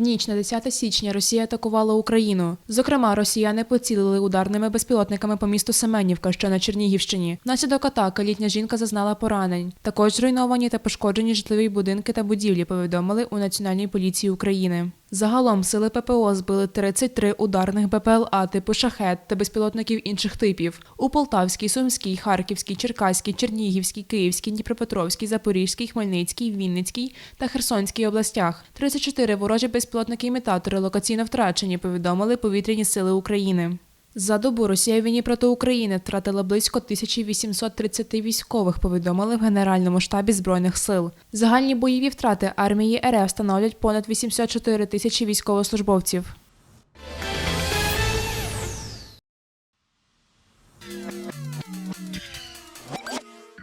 Ніч на 10 січня Росія атакувала Україну. Зокрема, росіяни поцілили ударними безпілотниками по місту Семенівка, що на Чернігівщині. Внаслідок атаки літня жінка зазнала поранень. Також зруйновані та пошкоджені житлові будинки та будівлі. Повідомили у Національній поліції України. Загалом сили ППО збили 33 ударних БПЛА типу шахет та безпілотників інших типів у Полтавській, Сумській, Харківській, Черкаській, Чернігівській, Київській, Дніпропетровській, Запорізькій, Хмельницькій, Вінницькій та Херсонській областях. 34 ворожі безпілотники-імітатори локаційно втрачені, повідомили повітряні сили України. За добу Росія війні проти України втратила близько 1830 військових, повідомили в Генеральному штабі Збройних сил. Загальні бойові втрати армії РФ становлять понад 84 тисячі військовослужбовців.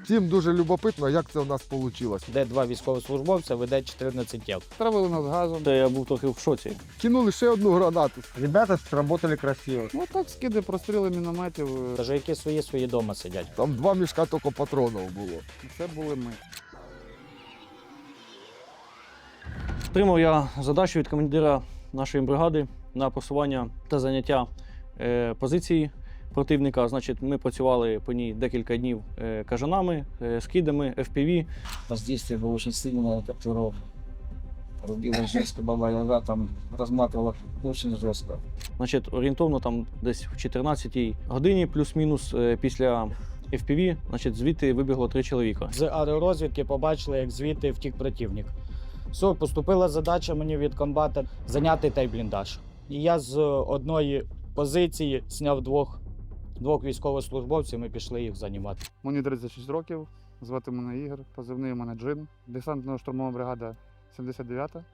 Всім дуже любопитно, як це у нас вийшло. де два військовослужбовця веде 14 тіл. Травили нас газом. То я був трохи в шоці. Кинули ще одну гранату. Ребята сработали красиво. Ну так, скиди, простріли мінометів. Каже, які свої свої дома сидять. Там два мішка тільки патронів було. Це були ми. Отримав я задачу від командира нашої бригади на просування та заняття е, позиції противника. Значить, ми працювали по ній декілька днів е, кажанами, е, скидами, FPV. Воздействие было очень сильное, которого рубила жестко, баба Яга там разматывала очень жестко. Значить, орієнтовно там десь в 14-й годині, плюс-мінус е, після FPV, значить, звідти вибігло три чоловіка. З аеророзвідки побачили, як звідти втік противник. Все, поступила задача мені від комбата зайняти той бліндаж. І я з одної позиції зняв двох, двох військовослужбовців, ми пішли їх займати. Мені 36 років. Звати мене Ігор, позивний у мене Джин. Десантно-штурмова бригада 79-та,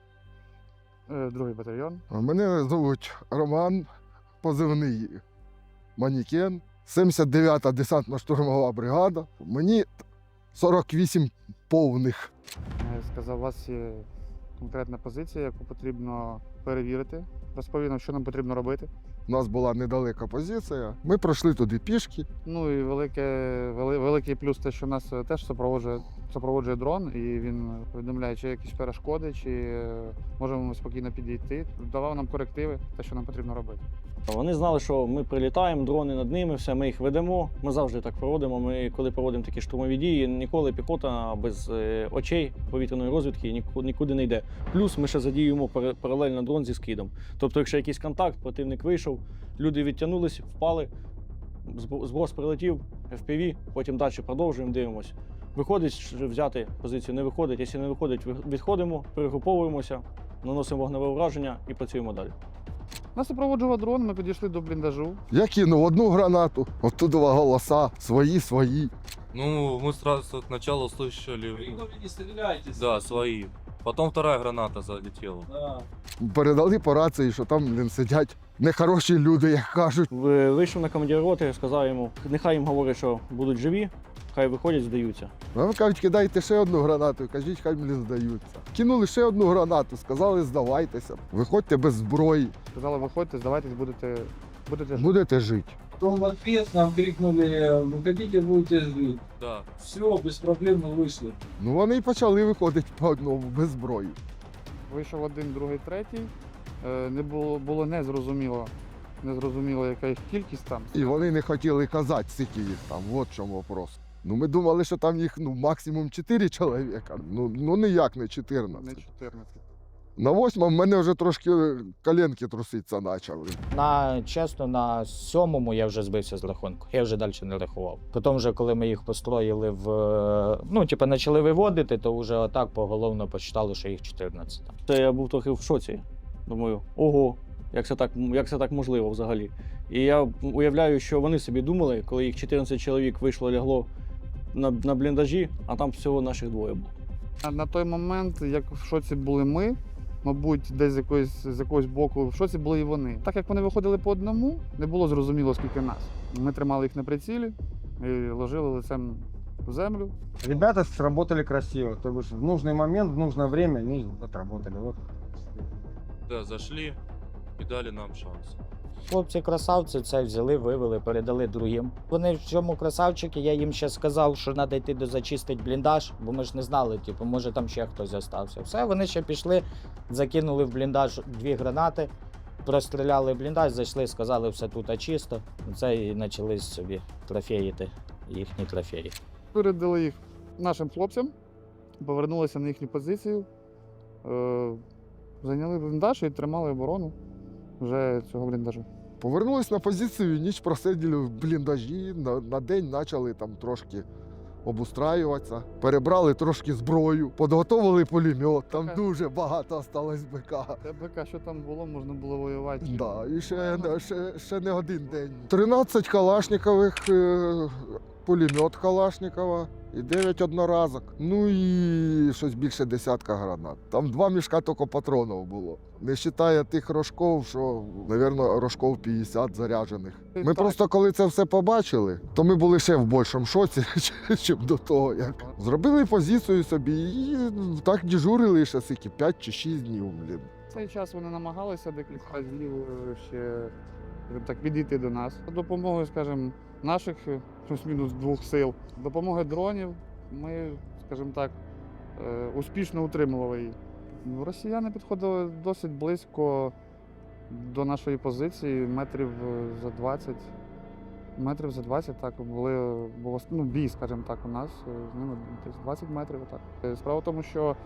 е, другий батальйон. Мене звуть Роман, позивний Манікен, 79-та десантно-штурмова бригада. Мені 48 повних. Я сказав, у вас є конкретна позиція, яку потрібно перевірити. Розповів що нам потрібно робити. У нас була недалека позиція. Ми пройшли туди пішки. Ну і велике, вели- великий плюс те, що нас е, теж супроводжує, супроводжує дрон, і він повідомляє, чи якісь перешкоди, чи е, можемо ми спокійно підійти. Давав нам корективи, те, що нам потрібно робити. Вони знали, що ми прилітаємо, дрони над ними, все, ми їх ведемо. Ми завжди так проводимо. Ми, коли проводимо такі штурмові дії, ніколи піхота без е, очей повітряної розвідки нікуди, не йде. Плюс ми ще задіюємо паралельно дрон зі скидом. Тобто, якщо якийсь контакт, противник вийшов, люди відтягнулись, впали, зброс прилетів, FPV, потім далі продовжуємо, дивимося. Виходить взяти позицію, не виходить. Якщо не виходить, відходимо, перегруповуємося, наносимо вогневе враження і працюємо далі. Нас супроводжував дрон, ми підійшли до бліндажу. Я кинув одну гранату, оттуда голоса, свої, свої. Ну, мы сразу сначала услышали... не стреляйте. Да, свои. Потом вторая граната залетела. Передали по рації, що там блін, сидять нехороші люди, як кажуть. Ви- Вийшов на командира роти, сказав йому, нехай їм говорять, що будуть живі, хай виходять, здаються. А Вони кажуть, кидайте ще одну гранату, кажіть, хай блін здаються. Кинули ще одну гранату, сказали, здавайтеся, виходьте без зброї, Сказали, виходьте, здавайтесь, будете, будете жити. будете жити. Потом в ответ нам крикнули, вы хотите, будете жить. Да. Все, без проблем мы вышли. Ну вони й почали виходити по одному без зброї. Вийшов один, другий, третій. Е, Не було, було незрозуміло, незрозуміло, яка їх кількість там. І вони не хотіли казати, скільки їх там. От в чому вопрос. Ну ми думали, що там їх ну, максимум 4 чоловіка. Ну, ну ніяк не 14. Не 14. На восьмому в мене вже трошки коленки труситися почали. На чесно, на сьомому я вже збився з рахунку. Я вже далі не рахував. Потім, вже, коли ми їх построїли в е, ну, типу, почали виводити, то вже отак поголовно посчитали, що їх 14. Це я був трохи в шоці. Думаю, ого, як це так, як це так можливо взагалі. І я уявляю, що вони собі думали, коли їх 14 чоловік вийшло, лягло на, на бліндажі, а там всього наших двоє було. На, на той момент, як в шоці були ми, мабуть, десь з якоїсь, з якогось боку, в шоці були і вони. Так як вони виходили по одному, не було зрозуміло, скільки нас. Ми тримали їх на прицілі і ложили лицем в землю. Ребята сработали красиво. То есть в нужный момент, в нужное время они отработали. Вот. Да, зашли и дали нам шанс. Хлопці красавці це взяли, вивели, передали другим. Вони в цьому красавчики, я їм ще сказав, що треба йти до зачистити бліндаж, бо ми ж не знали, типу, може там ще хтось залишився. Все, вони ще пішли, закинули в бліндаж дві гранати, простріляли бліндаж, зайшли, сказали, все тут чисто. Це і почали собі трофеїти їхні трофеї. Передали їх нашим хлопцям, повернулися на їхню позицію, е, зайняли бліндаж і тримали оборону вже цього бліндажу. Повернулись на позицію, ніч просиділи в бліндажі. На, на день почали там трошки обустраюватися. Перебрали трошки зброю, підготовили пулемет. Там Ага. дуже багато осталось БК. Те БК, що там було, можна було воювати. Да, і ще, ще, ще не один день. 13 калашникових, е, пулемет Калашникова і 9 одноразок. Ну і щось більше десятка гранат. Там два мішка тільки патронів було. Не вважає тих рожков, що, мабуть, рожков 50 заряджених. Ми Так. просто коли це все побачили, то ми були ще в більшому шоці, ніж до того, як зробили позицію собі і так дежурили ще скільки, 5 чи 6 днів. Блін. В цей час вони намагалися декілька разів е, ще так відійти до нас. Допомогою, скажімо, наших е, плюс-мінус двох сил, допомоги дронів, ми, скажімо так, е, успішно утримували її. Ну, Росіяни підходили досить близько до нашої позиції, метрів е, за 20. Метрів за 20 так були було ну, бій, скажімо так, у нас з ними десь 20 метрів. Так. Справа в тому, що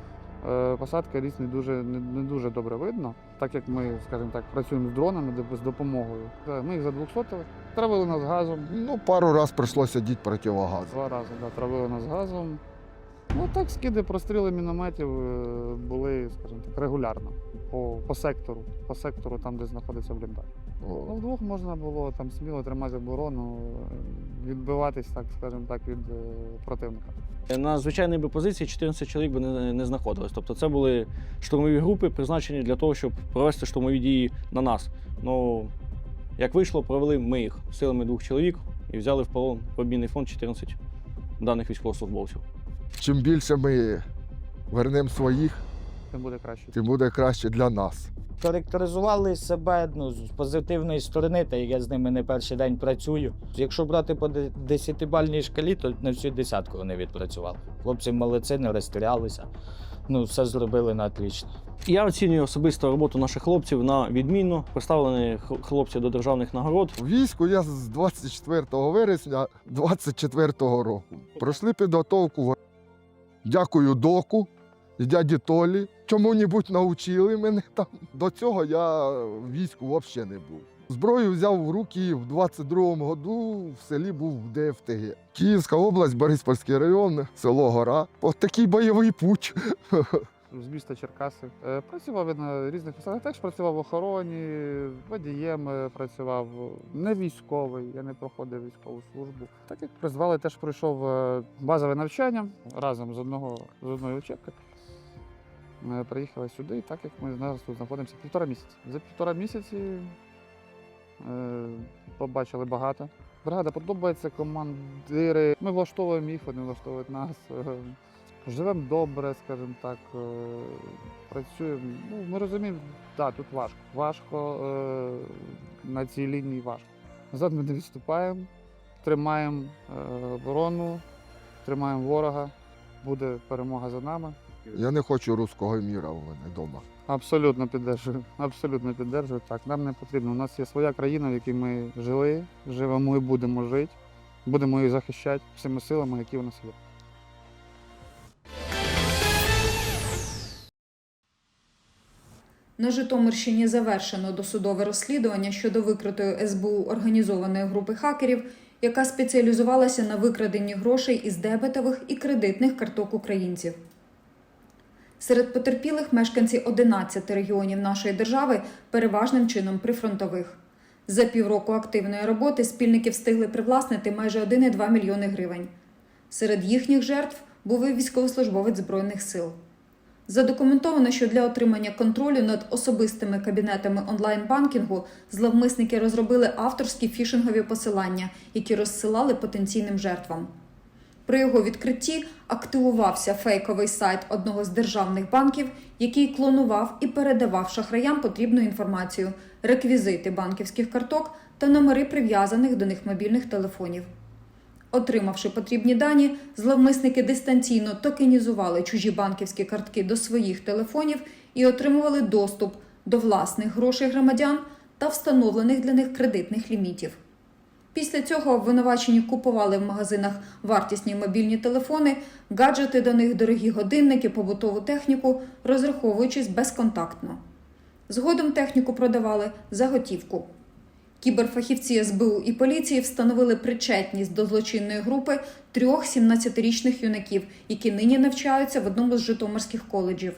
Е, Посадка ріс не дуже, не, не дуже добре видно, так як ми, скажімо так, працюємо з дронами з допомогою. Е, Ми їх задвухсотили, травили нас газом. Ну, пару разів прийшлося діти противогаз. Два рази да, травили нас газом. Ну так, скиди, простріли мінометів е, були, скажімо так, регулярно по, по сектору, по сектору, там, де знаходиться бліндаж. Ну, вдвох можна було там сміло тримати оборону, відбиватись, так скажімо так, від противника. На звичайній би позиції 14 чоловік би не, не знаходилось. Тобто це були штурмові групи, призначені для того, щоб провести штурмові дії на нас. Ну, як вийшло, провели ми їх силами двох чоловік і взяли в полон обмінний фонд 14 даних військовослужбовців. Чим більше ми вернемо своїх, Тим буде краще. тим буде краще для нас. Характеризували себе ну, з позитивної сторони, та як я з ними не перший день працюю. Якщо брати по де- десятибальній шкалі, то на всю десятку вони відпрацювали. Хлопці молодці, не розстрілялися. Ну, все зробили на отлично. Я оцінюю особисто роботу наших хлопців на відмінно. Представлені хлопці до державних нагород. У війську я з 24 вересня 24 року. Пройшли підготовку. Дякую доку і дяді Толі. Чому-небудь навчили мене там. До цього я війську взагалі не був. Зброю взяв в руки в 22-му году в селі був в ДФТГ. Київська область, Бориспольський район, село Гора. От такий бойовий путь. з міста Черкаси. Е, Працював на різних посадах. Теж працював в охороні, водієм е, працював. Не військовий, я не проходив військову службу. Так як призвали, теж пройшов е, базове навчання разом з одного з одної учебки. Е, Приїхали сюди, так як ми зараз тут знаходимося півтора місяці. За півтора місяці е, побачили багато. Бригада подобається, командири. Ми влаштовуємо їх, вони влаштовують нас. Е, Живемо добре, скажімо так, е, працюємо. Ну, ми розуміємо, так, тут важко. Важко е, на цій лінії важко. Назад ми не відступаємо, тримаємо оборону, тримаємо ворога, буде перемога за нами. Я не хочу руського міра у мене вдома. Абсолютно піддержую. Абсолютно піддержую. Так, нам не потрібно. У нас є своя країна, в якій ми жили, живемо і будемо жити. Будемо її захищати всіма силами, які у нас є. На Житомирщині завершено досудове розслідування щодо викритої СБУ організованої групи хакерів, яка спеціалізувалася на викраденні грошей із дебетових і кредитних карток українців. Серед потерпілих мешканці 11 регіонів нашої держави, переважним чином прифронтових. За півроку активної роботи спільники встигли привласнити майже 1,2 мільйони гривень. Серед їхніх жертв був і військовослужбовець Збройних сил. Задокументовано, що для отримання контролю над особистими кабінетами онлайн-банкінгу зловмисники розробили авторські фішингові посилання, які розсилали потенційним жертвам. При його відкритті активувався фейковий сайт одного з державних банків, який клонував і передавав шахраям потрібну інформацію, реквізити банківських карток та номери прив'язаних до них мобільних телефонів. Отримавши потрібні дані, зловмисники дистанційно токенізували чужі банківські картки до своїх телефонів і отримували доступ до власних грошей громадян та встановлених для них кредитних лімітів. Після цього обвинувачені купували в магазинах вартісні мобільні телефони, гаджети до них, дорогі годинники, побутову техніку, розраховуючись безконтактно. Згодом техніку продавали за готівку. Кіберфахівці СБУ і поліції встановили причетність до злочинної групи трьох 17-річних юнаків, які нині навчаються в одному з житомирських коледжів.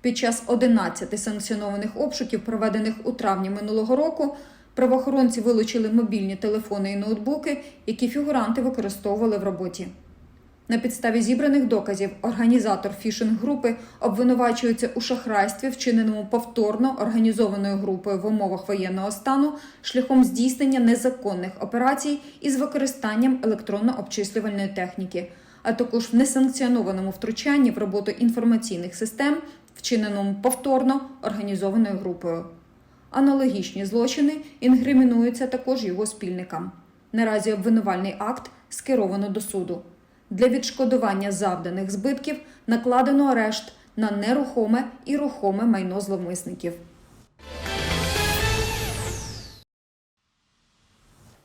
Під час 11 санкціонованих обшуків, проведених у травні минулого року, правоохоронці вилучили мобільні телефони і ноутбуки, які фігуранти використовували в роботі. На підставі зібраних доказів організатор фішинг-групи обвинувачується у шахрайстві, вчиненому повторно організованою групою в умовах воєнного стану шляхом здійснення незаконних операцій із використанням електронно-обчислювальної техніки, а також в несанкціонованому втручанні в роботу інформаційних систем, вчиненому повторно організованою групою. Аналогічні злочини інгримінуються також його спільникам. Наразі обвинувальний акт скеровано до суду. Для відшкодування завданих збитків накладено арешт на нерухоме і рухоме майно зловмисників.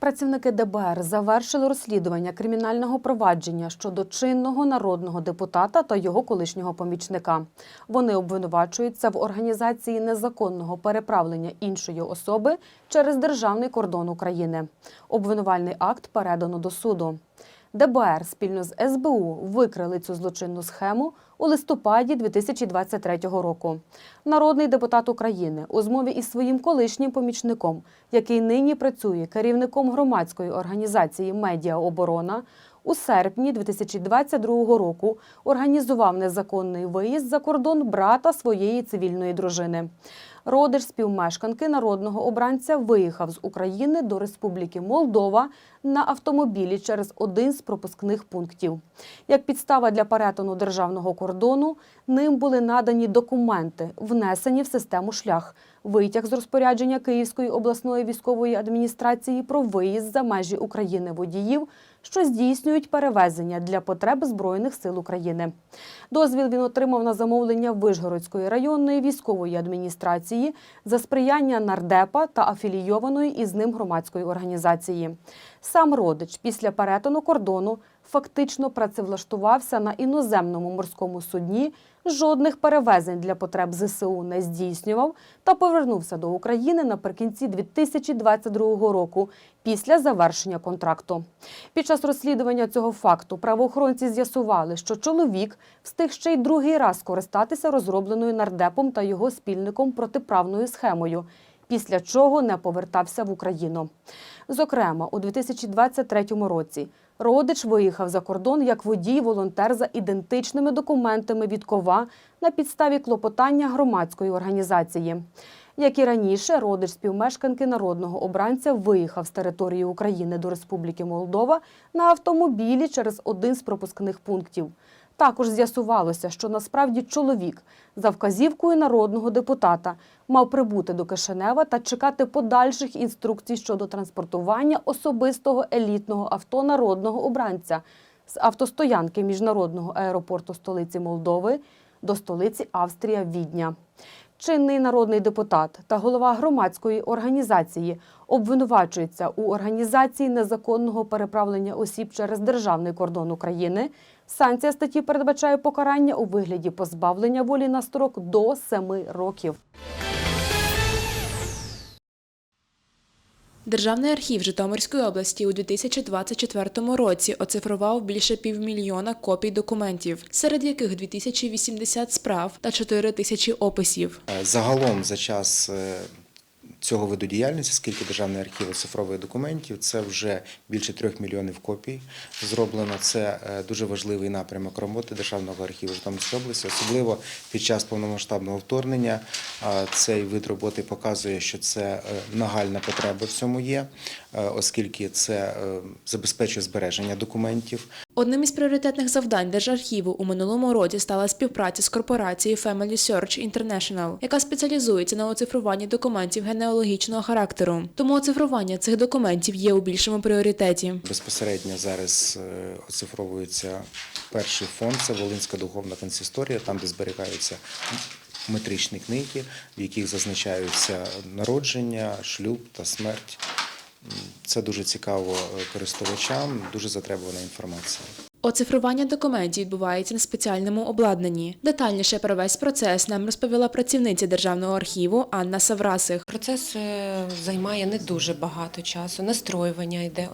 Працівники ДБР завершили розслідування кримінального провадження щодо чинного народного депутата та його колишнього помічника. Вони обвинувачуються в організації незаконного переправлення іншої особи через державний кордон України. Обвинувальний акт передано до суду. ДБР спільно з СБУ викрили цю злочинну схему у листопаді 2023 року. Народний депутат України у змові із своїм колишнім помічником, який нині працює керівником громадської організації Медіа Оборона, у серпні 2022 року організував незаконний виїзд за кордон брата своєї цивільної дружини. Родич співмешканки народного обранця виїхав з України до Республіки Молдова на автомобілі через один з пропускних пунктів. Як підстава для перетину державного кордону, ним були надані документи, внесені в систему шлях, витяг з розпорядження Київської обласної військової адміністрації про виїзд за межі України водіїв, що здійснюють перевезення для потреб Збройних сил України. Дозвіл він отримав на замовлення Вишгородської районної військової адміністрації за сприяння нардепа та афілійованої із ним громадської організації. Сам родич після перетину кордону фактично працевлаштувався на іноземному морському судні, жодних перевезень для потреб ЗСУ не здійснював та повернувся до України наприкінці 2022 року після завершення контракту. Під час розслідування цього факту правоохоронці з'ясували, що чоловік встиг ще й другий раз скористатися розробленою нардепом та його спільником протиправною схемою, після чого не повертався в Україну. Зокрема, у 2023 році родич виїхав за кордон як водій-волонтер за ідентичними документами від кова на підставі клопотання громадської організації. Як і раніше, родич співмешканки народного обранця виїхав з території України до Республіки Молдова на автомобілі через один з пропускних пунктів. Також з'ясувалося, що насправді чоловік за вказівкою народного депутата мав прибути до Кишинева та чекати подальших інструкцій щодо транспортування особистого елітного авто народного обранця з автостоянки міжнародного аеропорту столиці Молдови до столиці Австрія Відня. Чинний народний депутат та голова громадської організації обвинувачується у організації незаконного переправлення осіб через державний кордон України. Санкція статті передбачає покарання у вигляді позбавлення волі на строк до 7 років. Державний архів Житомирської області у 2024 році оцифрував більше півмільйона копій документів, серед яких 2080 справ та 4 тисячі описів. Е, Загалом за час е, цього виду діяльності, скільки Державний архів оцифровує документів, це вже більше трьох мільйонів копій зроблено. Це е, дуже важливий напрямок роботи Державного архіву Житомирської області, особливо під час повномасштабного вторгнення. Цей вид роботи показує, що це е, нагальна потреба в цьому є, е, оскільки це забезпечує збереження документів. Одним із пріоритетних завдань Держархіву у минулому році стала співпраця з корпорацією Family Search International, яка спеціалізується на оцифруванні документів генеалогічного характеру. Тому оцифрування цих документів є у більшому пріоритеті. Безпосередньо зараз е, оцифровується перший фонд, це Волинська духовна консисторія, там, де зберігаються метричні книги, в яких зазначаються народження, шлюб та смерть. Це дуже цікаво е, користувачам, дуже затребувана інформація. Оцифрування документів відбувається на спеціальному обладнанні. Детальніше про весь процес нам розповіла працівниця Державного архіву Анна Саврасих. Процес е, займає не дуже багато часу. Настроювання йде.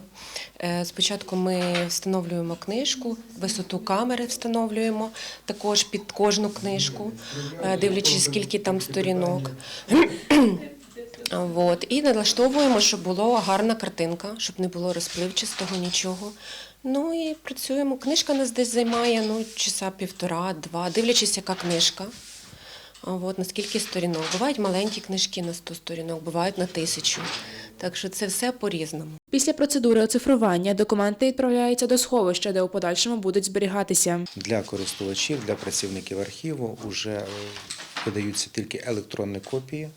Е, Спочатку ми встановлюємо книжку, висоту камери встановлюємо, також під кожну книжку, дивлячись, скільки там сторінок. От. І налаштовуємо, щоб була гарна картинка, щоб не було розпливчастого нічого. Ну і працюємо. Книжка нас десь займає ну, часа півтора-два, дивлячись, яка книжка. От, на скільки сторінок. Бувають маленькі книжки на 100 сторінок, бувають на тисячу. Так що це все по-різному. Після процедури оцифрування документи відправляються до сховища, де у подальшому будуть зберігатися. Для користувачів, для працівників архіву вже видаються тільки електронні копії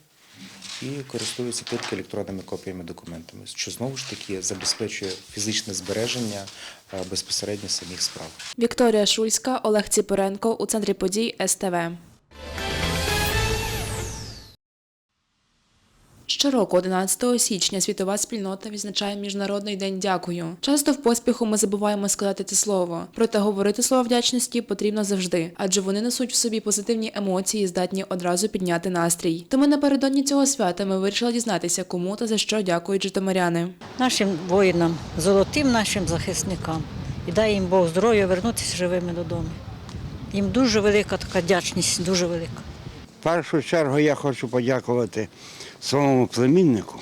і користуються тільки електронними копіями документами, що знову ж таки забезпечує фізичне збереження е, безпосередньо самих справ. Вікторія Шульська, Олег Ціпоренко у центрі подій СТВ. Щороку, 11 січня, світова спільнота відзначає Міжнародний день дякую. Часто в поспіху ми забуваємо сказати це слово. Проте говорити слова вдячності потрібно завжди, адже вони несуть в собі позитивні емоції, здатні одразу підняти настрій. Тому напередодні цього свята ми вирішили дізнатися, кому та за що дякують житомиряни. нашим воїнам, золотим нашим захисникам. І дай їм Бог здоров'я вернутися живими додому. Їм дуже велика така вдячність, дуже велика. В першу чергу я хочу подякувати своєму племіннику,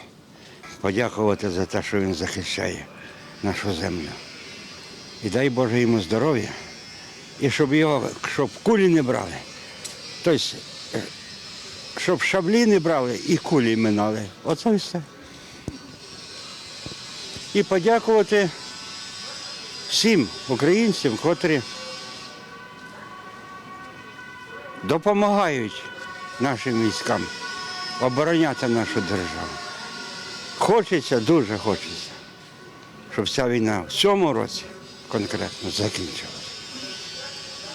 подякувати за те, що він захищає нашу землю. І дай Боже йому здоров'я, і щоб його, щоб кулі не брали. Тобто, щоб шаблі не брали і кулі минали. Оце і все. І подякувати всім українцям, котрі допомагають нашим військам обороняти нашу державу. Хочеться, дуже хочеться, щоб ця війна в цьому році конкретно закінчилася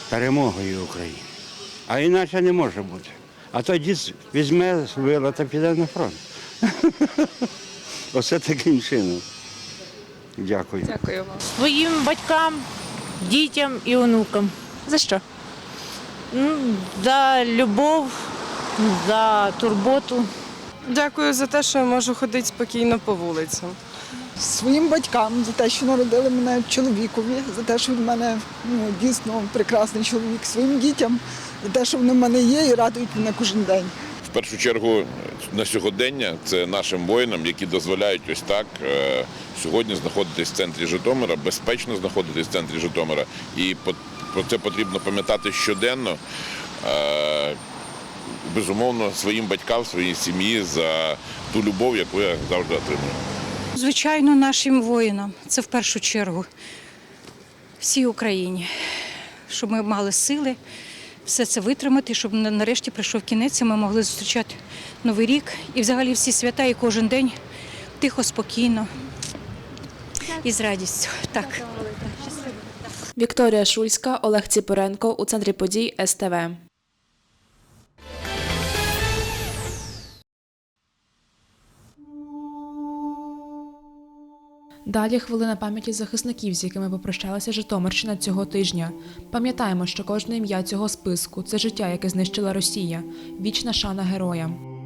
перемогою України. А іначе не може бути. А тоді візьме вила та піде на фронт. Оце таким чином. Дякую. Дякую вам. Своїм батькам, дітям і онукам. За що? Ну, За любов, за турботу. Дякую за те, що я можу ходити спокійно по вулицям. своїм батькам за те, що народили мене чоловікові, за те, що він в мене ну, дійсно прекрасний чоловік, своїм дітям, за те, що вони в мене є і радують мене кожен день. В першу чергу на сьогодення це нашим воїнам, які дозволяють ось так е, сьогодні знаходитись в центрі Житомира, безпечно знаходитись в центрі Житомира. І по- про це потрібно пам'ятати щоденно. Безумовно, своїм батькам, своїй сім'ї за ту любов, яку я завжди отримую. Звичайно, нашим воїнам. Це в першу чергу. Всій Україні. Щоб ми мали сили все це витримати, щоб нарешті прийшов кінець, і ми могли зустрічати Новий рік і взагалі всі свята і кожен день тихо, спокійно і з радістю. Так. Вікторія Шульська, Олег Ціпоренко у центрі подій СТВ. Далі хвилина пам'яті захисників, з якими попрощалася Житомирщина цього тижня. Пам'ятаємо, що кожне ім'я цього списку це життя, яке знищила Росія. Вічна шана героям.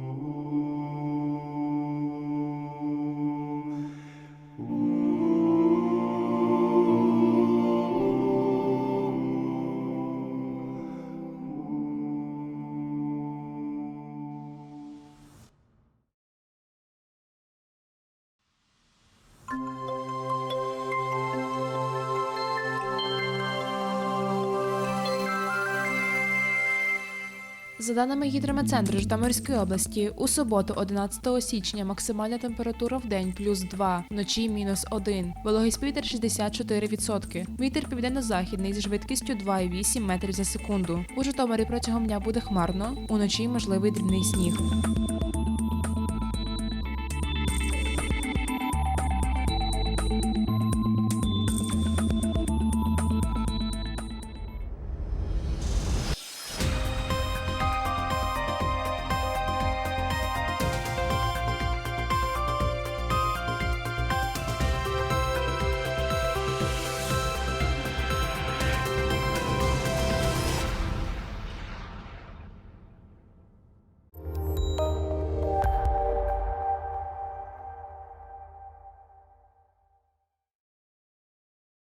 За даними гідрометцентру Житомирської області, у суботу, 11 січня, максимальна температура в день плюс 2, вночі мінус 1. Вологість повітря 64%. Вітер південно-західний зі швидкістю 2,8 метрів за секунду. У Житомирі протягом дня буде хмарно, уночі можливий дрібний сніг.